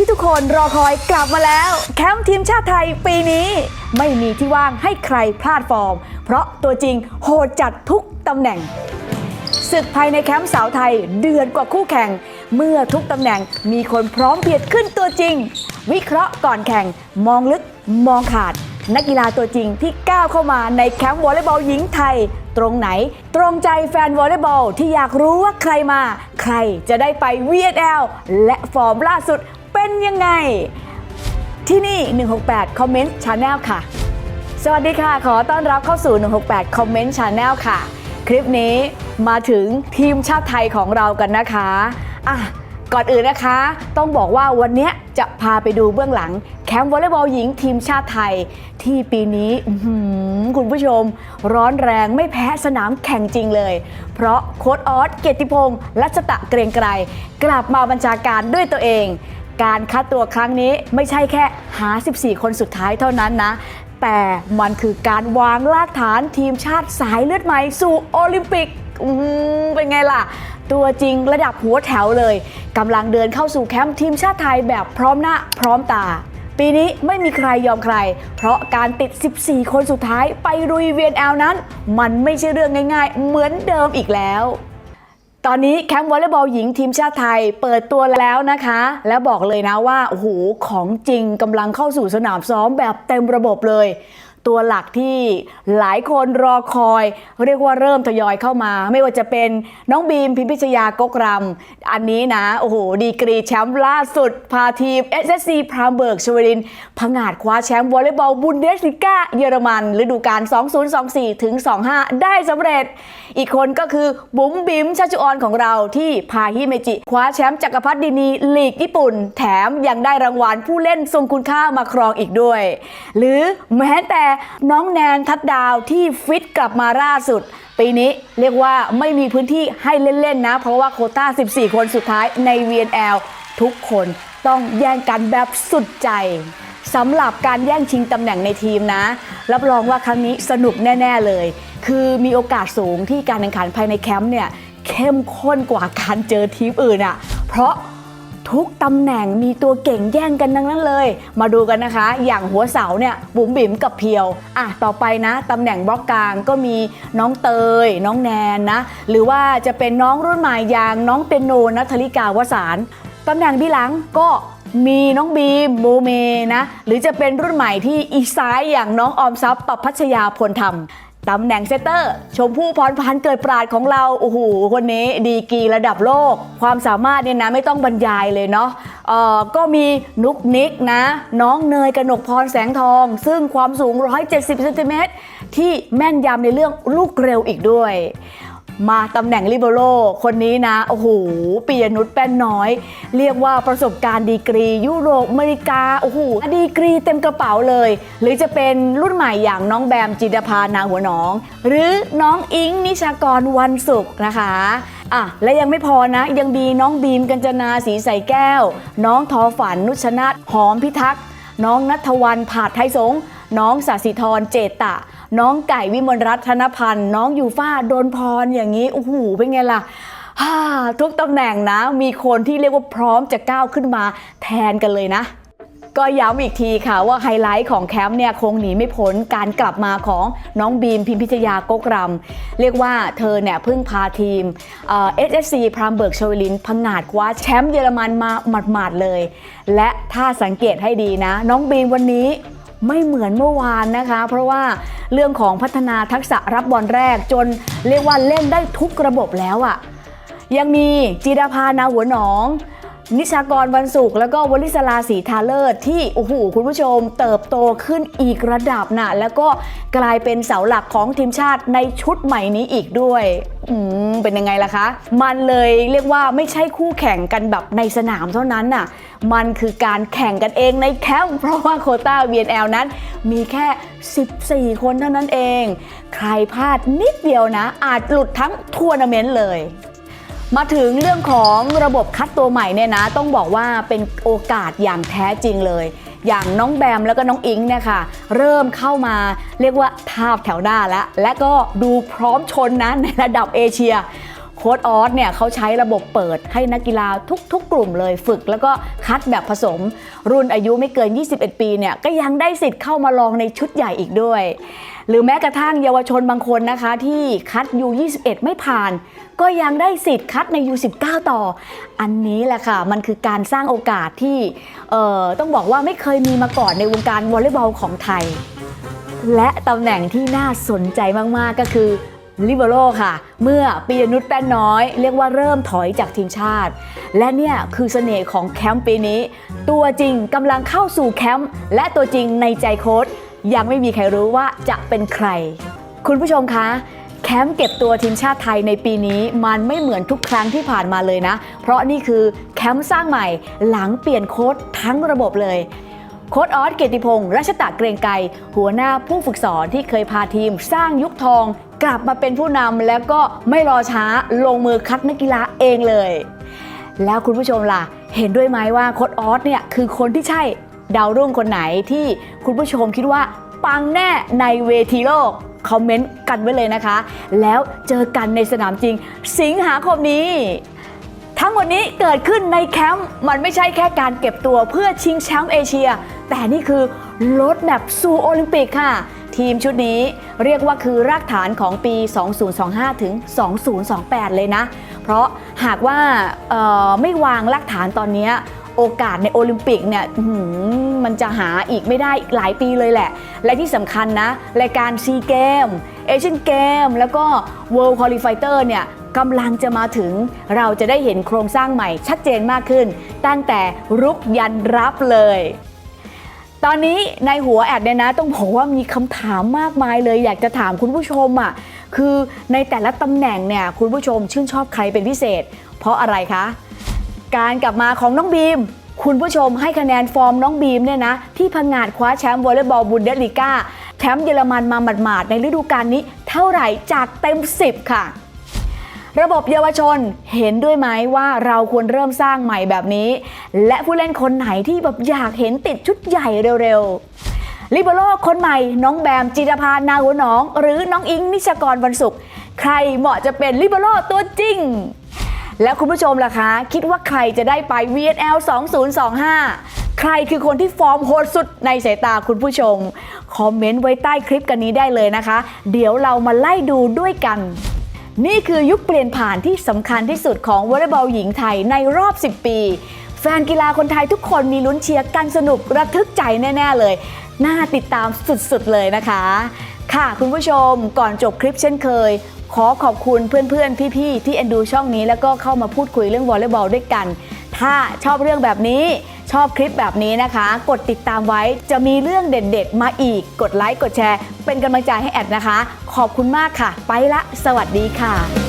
ที่ทุกคนรอคอยกลับมาแล้ว แคมป์ทีมชาติไทยปีนี้ ไม่มีที่ว่างให้ใครพลาดฟอร์ม เพราะตัวจริงโหดจัดทุกตำแหน่งศึกภายในแคมป์สาวไทยเดือดกว่าคู่แข่ง เมื่อทุกตำแหน่งมีคนพร้อมเพียดขึ้นตัวจริง วิเคราะห์ก่อนแข่ง มองลึกมองขาด นักกีฬาตัวจริงที่ก้าวเข้ามาในแคมป์วอลเลย์บอลหญิงไทย ตรงไหน ตรงใจแฟนวอลเลย์บอลที่อยากรู้ว่าใครมา ใครจะได้ไป VNL และฟอร์มล่าสุด เป็นยังไง ที่นี่ 168 Comment Channel ค่ะ สวัสดีค่ะ ขอต้อนรับเข้าสู่ 168 Comment Channel ค่ะ คลิปนี้มาถึงทีมชาติไทยของเรากันนะคะอะก่อนอื่นนะคะ ต้องบอกว่าวันนี้จะพาไปดูเบื้องหลัง แคมป์วอลเลย์บอลหญิงทีมชาติไทย ที่ปีนี้คุณผู้ชม ร้อนแรงไม่แพ้สนามแข่งจริงเลย เพราะโค้ดออสเกียรติพงษ์รัชตะเกรงไกร กลับมาบัญชาการด้วยตัวเอง การคัดตัวครั้งนี้ไม่ใช่แค่หา 14 คนสุดท้ายเท่านั้นนะ แต่มันคือการวางรากฐานทีมชาติสายเลือดใหม่สู่โอลิมปิกเป็นไงล่ะ ตัวจริงระดับหัวแถวเลยกำลังเดินเข้าสู่แคมป์ทีมชาติไทยแบบพร้อมหน้าพร้อมตาปีนี้ไม่มีใครยอมใคร เพราะการติด 14 คนสุดท้ายไปรุยเวียนแอลนั้น มันไม่ใช่เรื่องง่ายๆ เหมือนเดิมอีกแล้ว ตอนนี้แคมป์วอลเลย์บอลหญิงทีมชาติไทยเปิดตัวแล้วนะคะ และบอกเลยนะว่าโอ้โหของจริงกำลังเข้าสู่สนามซ้อมแบบเต็มระบบเลย ตัวหลักที่หลายคนรอคอย เรียกว่าเริ่มทยอยเข้ามา ไม่ว่าจะเป็นน้องบีมพิมพิชยากกรำอันนี้นะโอ้โหดีกรีแชมป์ล่าสุด พาทีม SSC พรามเบิร์กชวรินผงาดคว้าแชมป์วอลเลย์บอลบุนเดสลิก้าเยอรมันฤดูกาล 2024 ถึง 25 ได้สำเร็จ อีกคนก็คือบุ๋มบิมชาจุออนของเราที่พาฮิเมจิ คว้าแชมป์จักรพรรดินีลีกญี่ปุ่น แถมยังได้รางวัลผู้เล่นทรงคุณค่ามาครองอีกด้วย หรือแม้แต่น้องแนนทัดดาวที่ฟิตกลับมาล่าสุด ปีนี้เรียกว่าไม่มีพื้นที่ให้เล่น ๆ นะ เพราะว่าโคต้า 14 คนสุดท้ายใน VNL ทุกคนต้องแย่งกันแบบสุดใจสำหรับการแย่งชิงตำแหน่งในทีมนะ รับรองว่าครั้งนี้สนุกแน่ ๆเลย คือมีโอกาสสูงที่การแข่งขันภายในแคมป์เนี่ยเข้มข้นกว่าการเจอทีมอื่นอะ่ะ เพราะ ทุกตำแหน่งมีตัวเก่งแย่งกันทั้งนั้นเลย มาดูกันนะคะ อย่างหัวเสาเนี่ยบุ๋มบิ๋มกับเพียวอะต่อไปนะตำแหน่งบล็อกกลางก็มีน้องเตย น้องแนนนะ หรือว่าจะเป็นน้องรุ่นใหม่อย่างน้องเปียโนนัทธริกาวสารตำแหน่งที่หลังก็มีน้องบีมโบเมนะ หรือจะเป็นรุ่นใหม่ที่อีซ้ายอย่างน้องออมทรัพย์ปพัชยาพลธรรม ตำแหน่งเซตเตอร์ ชมพู่พรพันธ์เกิดปราดของเรา โอ้โห คนนี้ดีกีระดับโลก ความสามารถเนี่ยนะไม่ต้องบรรยายเลยเนาะเอ่อก็มีนุกนิกนะ น้องเนยกนกพรแสงทอง ซึ่งความสูง 170เซนติเมตรที่แม่นยำในเรื่องลูกเร็วอีกด้วย มาตำแหน่งลิเบโรคนนี้นะ โอ้โหปียนุชแป้นน้อย เรียกว่าประสบการณ์ดีกรี ยุโรปอเมริกา โอ้โหดีกรีเต็มกระเป๋าเลย หรือจะเป็นรุ่นใหม่อย่างน้องแบมจินดาภานาหัวหนอง หรือน้องอิงนิชากรวันศุกร์นะคะอะและยังไม่พอนะ ยังมีน้องบีมกัญจนาสีใสแก้ว น้องทอฝันนุชนาธหอมพิทักษ์น้องนัทวันผาดไทยสงน้องสสิธรเจตตะ น้องไก่วิมลรัตน์ธนพันธ์ น้องยูฟ้าโดนพรอย่างนี้โอ้โหเป็นไงล่ะทุกตำแหน่งนะ มีคนที่เรียกว่าพร้อมจะก้าวขึ้นมาแทนกันเลยนะก็ย้ำอีกทีค่ะว่าไฮไลท์ของแคมป์เนี่ยคงหนีไม่พ้นการกลับมาของน้องบีมพิมพิชยากกรำเรียกว่าเธอเนี่ยเพิ่งพาทีมเอ่อ SSC พรามเบิร์กชวลินพังงาดคว้าแชมป์เยอรมันมาหมาดๆเลย และถ้าสังเกตให้ดีนะ น้องบีมวันนี้ ไม่เหมือนเมื่อวานนะคะ เพราะว่าเรื่องของพัฒนาทักษะรับบอลแรกจนเรียกว่าเล่นได้ทุกระบบแล้วอะ่ะยังมีจีดาภานาหัวหนอง นิชากรวันศุกแล้วก็วลิศลาสีทาเลิศที่โอ้โหคุณผู้ชมเติบโตขึ้นอีกระดับน่ะแล้วก็กลายเป็นเสาหลักของทีมชาติในชุดใหม่นี้อีกด้วยอืมเป็นยังไงล่ะคะ มันเลยเรียกว่าไม่ใช่คู่แข่งกันแบบในสนามเท่านั้นน่ะ มันคือการแข่งกันเองในแคมป์เพราะว่าโคต้า VNL นั้น มีแค่ 14 คนเท่านั้นเอง ใครพลาดนิดเดียวนะ อาจหลุดทั้งทัวร์นาเมนต์เลย มาถึงเรื่องของระบบคัดตัวใหม่เนี่ยนะ ต้องบอกว่าเป็นโอกาสอย่างแท้จริงเลย อย่างน้องแบมแล้วก็น้องอิงเนี่ยค่ะ เริ่มเข้ามาเรียกว่าทาบแถวหน้าแล้ว และก็ดูพร้อมชนนะในระดับเอเชีย โค้ดออสเนี่ยเขาใช้ระบบเปิดให้นักกีฬาทุก ๆ กลุ่มเลยฝึก แล้วก็คัดแบบผสม รุ่นอายุไม่เกิน 21 ปีเนี่ยก็ยังได้สิทธิ์เข้ามาลองในชุดใหญ่อีกด้วย หรือแม้กระทั่งเยาวชนบางคนนะคะ ที่คัด U21 ไม่ผ่าน ก็ยังได้สิทธิ์คัดใน U19 ต่อ อันนี้แหละค่ะ มันคือการสร้างโอกาสที่ต้องบอกว่าไม่เคยมีมาก่อนในวงการวอลเลย์บอลของไทย และตำแหน่งที่น่าสนใจมากๆก็คือ ลิเบโรค่ะ เมื่อปียนุชแป้นน้อย เรียกว่าเริ่มถอยจากทีมชาติ และเนี่ยคือเสน่ห์ของแคมป์ปีนี้ ตัวจริงกำลังเข้าสู่แคมป์และตัวจริงในใจโค้ชยังไม่มีใครรู้ว่าจะเป็นใคร คุณผู้ชมคะแคมป์เก็บตัวทีมชาติไทยในปีนี้มันไม่เหมือนทุกครั้งที่ผ่านมาเลยนะ เพราะนี่คือแคมป์สร้างใหม่หลังเปลี่ยนโค้ชทั้งระบบเลยโค้ดออสเกียรติพงศ์รัชตะเกรงไกรหัวหน้าผู้ฝึกสอนที่เคยพาทีมสร้างยุคทอง กลับมาเป็นผู้นำแล้วก็ไม่รอช้าลงมือคัดนักกีฬาเองเลย แล้วคุณผู้ชมล่ะ เห็นด้วยไหมว่าโค้ดออสเนี่ยคือคนที่ใช่ดาวรุ่งคนไหนที่คุณผู้ชมคิดว่าปังแน่ในเวทีโลก คอมเมนต์กันไว้เลยนะคะ แล้วเจอกันในสนามจริง สิงหาคมนี้ ทั้งหมดนี้เกิดขึ้นในแคมป์มันไม่ใช่แค่การเก็บตัวเพื่อชิงแชมป์เอเชีย แต่นี่คือรถแมพสู่โอลิมปิกค่ะ ทีมชุดนี้เรียกว่าคือรากฐานของปี 2025 ถึง 2028 เลยนะ เพราะหากว่าไม่วางรากฐานตอนนี้โอกาสในโอลิมปิกเนี่ยมันจะหาอีกไม่ได้อีกหลายปีเลยแหละ และที่สำคัญนะ รายการซีเกมเอเชียนเกมแล้วก็ World Qualifier เนี่ยกำลังจะมาถึงเราจะได้เห็นโครงสร้างใหม่ชัดเจนมากขึ้น ตั้งแต่รุกยันรับเลย ตอนนี้ในหัวแอดเนี่ยนะ ต้องบอกว่ามีคำถามมากมายเลย อยากจะถามคุณผู้ชมอะคือในแต่ละตำแหน่งเนี่ยคุณผู้ชมชื่นชอบใครเป็นพิเศษ เพราะอะไรคะ การกลับมาของน้องบีม คุณผู้ชมให้คะแนนฟอร์มน้องบีมเนี่ยนะ ที่พังงาดคว้าแชมป์วอลเลย์บอลบุนเดสลีกาแชมป์เยอรมันมาหมาดๆในฤดูกาลนี้เท่าไหร่จากเต็ม 10 ค่ะ ระบบเยาวชนเห็นด้วยไหมว่าเราควรเริ่มสร้างใหม่แบบนี้ และผู้เล่นคนไหนที่แบบอยากเห็นติดชุดใหญ่เร็วๆลิเบโรคนใหม่น้องแบมจิรพานาหัวหนอง หรือน้องอิงนิชกรวันศุกร์ใครเหมาะจะเป็นลิเบโรตัวจริง แล้วคุณผู้ชมล่ะคะ คิดว่าใครจะได้ไป VNL 2025 ใครคือคนที่ฟอร์มโหดสุดในสายตาคุณผู้ชม คอมเมนต์ไว้ใต้คลิปกันนี้ได้เลยนะคะ เดี๋ยวเรามาไล่ดูด้วยกัน นี่คือยุคเปลี่ยนผ่านที่สำคัญที่สุดของวอลเลย์บอลหญิงไทยในรอบ 10 ปี แฟนกีฬาคนไทยทุกคนมีลุ้นเชียร์กันสนุกระทึกใจแน่ๆเลย น่าติดตามสุดๆเลยนะคะ ค่ะคุณผู้ชมก่อนจบคลิปเช่นเคย ขอขอบคุณเพื่อนๆ พี่ๆ ที่เอ็นดูช่องนี้แล้วก็เข้ามาพูดคุยเรื่องวอลเลย์บอลด้วยกัน ถ้าชอบเรื่องแบบนี้ ชอบคลิปแบบนี้นะคะ กดติดตามไว้จะมีเรื่องเด็ดๆ มาอีก กดไลค์กดแชร์ เป็นกำลังใจให้แอดนะคะ ขอบคุณมากค่ะ ไปละ สวัสดีค่ะ